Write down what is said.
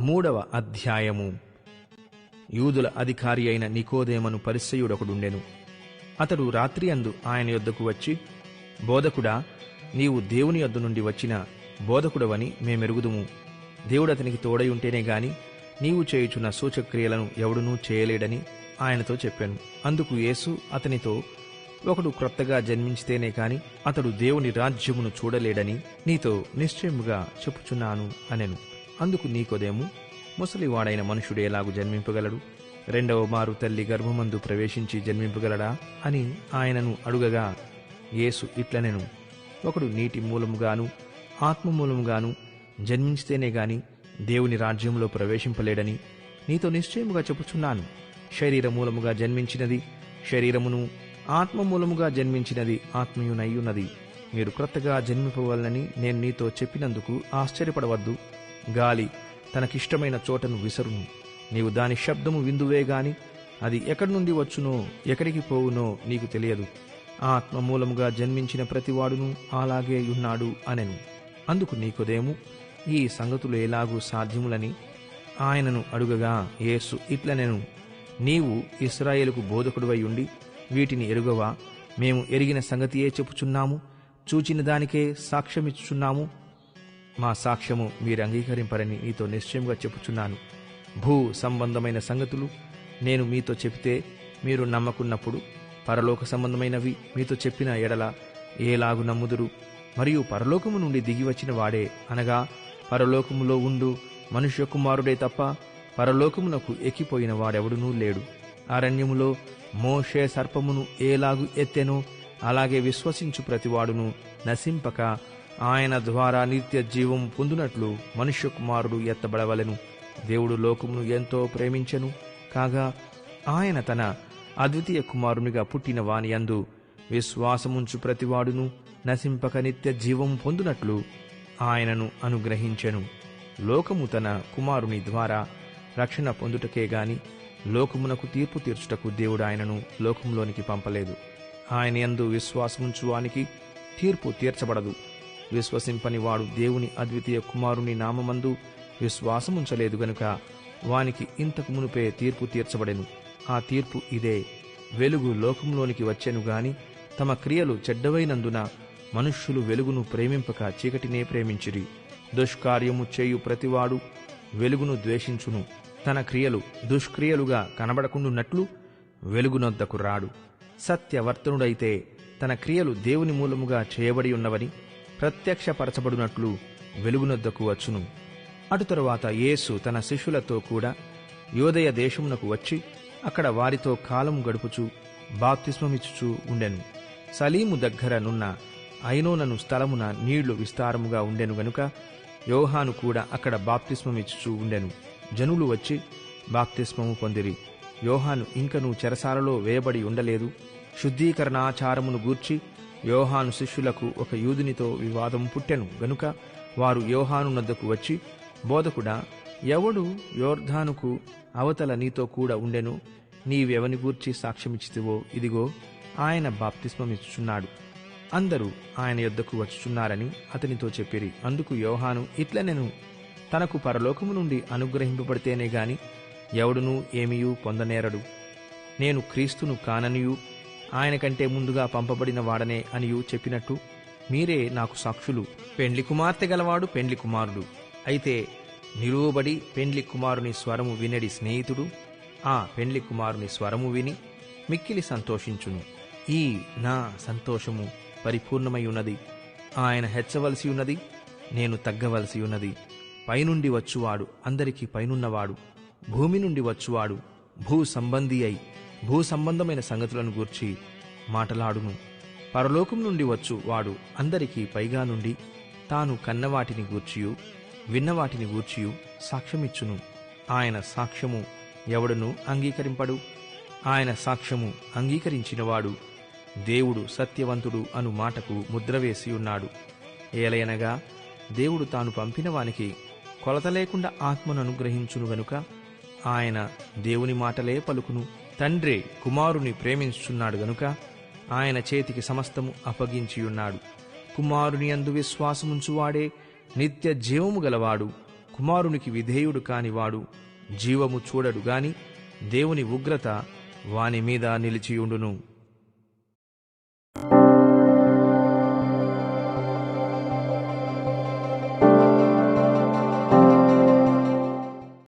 మూడవ అధ్యాయము. యూదుల అధికారి అయిన నికోదేమను పరిసయుడొకడుండెను అతడు రాత్రి అందు ఆయన యొద్దకు వచ్చి బోధకుడా నీవు దేవుని యొద్ద నుండి వచ్చిన బోధకుడవని మేమెరుగుదుము. దేవుడు అతనికి తోడై ఉంటేనే గాని నీవు చేయుచున్న సూచక్రియలను ఎవడునూ చేయలేడని ఆయనతో చెప్పాను. అందుకు యేసు అతనితో ఒకడు క్రొత్తగా జన్మించితేనే కాని అతడు దేవుని రాజ్యమును చూడలేడని నీతో నిశ్చయముగా చెప్పుచున్నాను అనెను. అందుకు నీకొదేము? ముసలివాడైన మనుషుడు ఎలాగు జన్మింపగలడు? రెండవ మారు తల్లి గర్భమందు ప్రవేశించి జన్మింపగలడా? అని ఆయనను అడుగగా యేసు ఇట్లనెను. ఒకడు నీటి మూలముగాను ఆత్మ మూలముగాను జన్మించితేనే గాని దేవుని రాజ్యంలో ప్రవేశింపలేడని నీతో నిశ్చయముగా చెప్పుచున్నాను. శరీర మూలముగా జన్మించినది శరీరమును ఆత్మ మూలముగా జన్మించినది ఆత్మీయునయ్యున్నది మీరు క్రొత్తగా జన్మింపవలనని నేను నీతో చెప్పినందుకు ఆశ్చర్యపడవద్దు. గాలి తనకిష్టమైన చోటను విసరును. నీవు దాని శబ్దము విందువే గాని అది ఎక్కడి నుండి వచ్చునో ఎక్కడికి పోవునో నీకు తెలియదు. ఆత్మ మూలముగా జన్మించిన ప్రతివాడును అలాగే ఉన్నాడు అనెను. అందుకు నీకుదేము? ఈ సంగతులు ఎలాగూ సాధ్యములని ఆయనను అడుగగా యేసు ఇట్లనెను. నీవు ఇస్రాయేలుకు బోధకుడివై ఉండి వీటిని ఎరుగవా? మేము ఎరిగిన సంగతియే చెప్పుచున్నాము. చూచిన దానికే సాక్ష్యమిచ్చుచున్నాము. మా సాక్ష్యము మీరు అంగీకరింపరని మీతో నిశ్చయంగా చెప్పుచున్నాను. భూ సంబంధమైన సంగతులు నేను మీతో చెబితే మీరు నమ్మకున్నప్పుడు పరలోక సంబంధమైనవి మీతో చెప్పిన ఎడల ఏలాగు నమ్ముదురు. మరియు పరలోకము నుండి దిగి వచ్చిన వాడే అనగా పరలోకములో ఉండు మనుష్య కుమారుడే తప్ప పరలోకమునకు ఎక్కిపోయిన వాడెవడునూ లేడు. అరణ్యములో మోషే సర్పమును ఏలాగు ఎత్తెనో అలాగే విశ్వసించు ప్రతివాడును నశింపక ఆయన ద్వారా నిత్య జీవం పొందునట్లు మనుష్య కుమారుడు ఎత్తబడవలెను. దేవుడు లోకమును ఎంతో ప్రేమించెను. కాగా ఆయన తన అద్వితీయ కుమారునిగా పుట్టిన వానియందు విశ్వాసముంచు ప్రతివాడును నశింపక నిత్య జీవం పొందునట్లు ఆయనను అనుగ్రహించెను. లోకము తన కుమారుని ద్వారా రక్షణ పొందుటకే గాని లోకమునకు తీర్పు తీర్చుటకు దేవుడు ఆయనను లోకంలోనికి పంపలేదు. ఆయన యందు విశ్వాసముంచు వానికి తీర్పు తీర్చబడదు. విశ్వసింపని వాడు దేవుని అద్వితీయ కుమారుని నామమందు విశ్వాసముంచలేదు గనుక వానికి ఇంతకు మునుపే తీర్పు తీర్చబడెను. ఆ తీర్పు ఇదే. వెలుగు లోకంలోనికి వచ్చెను గాని తమ క్రియలు చెడ్డవైనందున మనుష్యులు వెలుగును ప్రేమింపక చీకటినే ప్రేమించిరి. దుష్కార్యము చేయు ప్రతివాడు వెలుగును ద్వేషించును. తన క్రియలు దుష్క్రియలుగా కనబడకుండున్నట్లు వెలుగునొద్దకు రాడు. సత్యవర్తనుడైతే తన క్రియలు దేవుని మూలముగా చేయబడి ఉన్నవని ప్రత్యక్షపరచబడినట్లు వెలుగునొద్దకు వచ్చును. అటు తరువాత యేసు తన శిష్యులతో కూడా యోదయ దేశమునకు వచ్చి అక్కడ వారితో కాలం గడుపుచు బాప్తిస్మమిచ్చుచూ ఉండెను. సలీము దగ్గర నున్న ఐనోనను స్థలమున నీళ్ళు విస్తారముగా ఉండెను గనుక యోహాను కూడా అక్కడ బాప్తిస్మమిచ్చుచూ ఉండెను. జనులు వచ్చి బాప్తిస్మము పొందిరి. యోహాను ఇంకను చెరసాలలో వేయబడి ఉండలేదు. శుద్ధీకరణాచారమును గూర్చి యోహాను శిష్యులకు ఒక యూదునితో వివాదం పుట్టెను. గనుక వారు యోహాను నద్దకు వచ్చి బోధకుడా ఎవడు యోర్ధానుకు అవతల నీతో కూడా ఉండెను? నీవెవని గూర్చి సాక్ష్యమిచ్చితివో? ఇదిగో ఆయన బాప్తిస్మమిచ్చుచున్నాడు. అందరూ ఆయన యొద్దకు వచ్చుచున్నారని అతనితో చెప్పిరి. అందుకు యోహాను ఇట్లనెను తనకు పరలోకము నుండి అనుగ్రహింపబడితేనే గాని ఎవడునూ ఏమీయూ పొందనేరడు. నేను క్రీస్తును కాననియు. ఆయన కంటే ముందుగా పంపబడిన వాడనే అనియు చెప్పినట్టు మీరే నాకు సాక్షులు. పెండ్లి కుమార్తె గలవాడు పెండ్లి కుమారుడు. అయితే నిలువబడి పెండ్లి కుమారుని స్వరము వినడి స్నేహితుడు. ఆ పెండ్లి కుమారుని స్వరము విని మిక్కిలి సంతోషించును. ఈ నా సంతోషము పరిపూర్ణమై ఉన్నది ఆయన హెచ్చవలసి ఉన్నది నేను తగ్గవలసి ఉన్నది పైనుండి వచ్చువాడు అందరికీ పైనున్నవాడు. భూమి నుండి వచ్చువాడు భూ సంబంధి అయి భూ సంబంధమైన సంగతులను గూర్చి మాటలాడును. పరలోకం నుండి వచ్చు వాడు అందరికీ పైగా నుండి తాను కన్నవాటిని గూర్చియు విన్నవాటిని గూర్చియు సాక్ష్యమిచ్చును. ఆయన సాక్ష్యము ఎవడును అంగీకరింపడు. ఆయన సాక్ష్యము అంగీకరించినవాడు దేవుడు సత్యవంతుడు అను మాటకు ముద్రవేసి ఉన్నాడు ఏలయనగా దేవుడు తాను పంపిన వానికి కొలత లేకుండా ఆత్మను అనుగ్రహించును గనుక ఆయన దేవుని మాటలే పలుకును. తండ్రి కుమారుని ప్రేమించుచున్నాడు గనుక ఆయన చేతికి సమస్తము అప్పగించియున్నాడు. కుమారుని అందు విశ్వాసముంచువాడే నిత్య జీవము గలవాడు కుమారునికి విధేయుడు కానివాడు జీవము చూడడు గాని దేవుని ఉగ్రత వాని మీద నిలిచియుండును.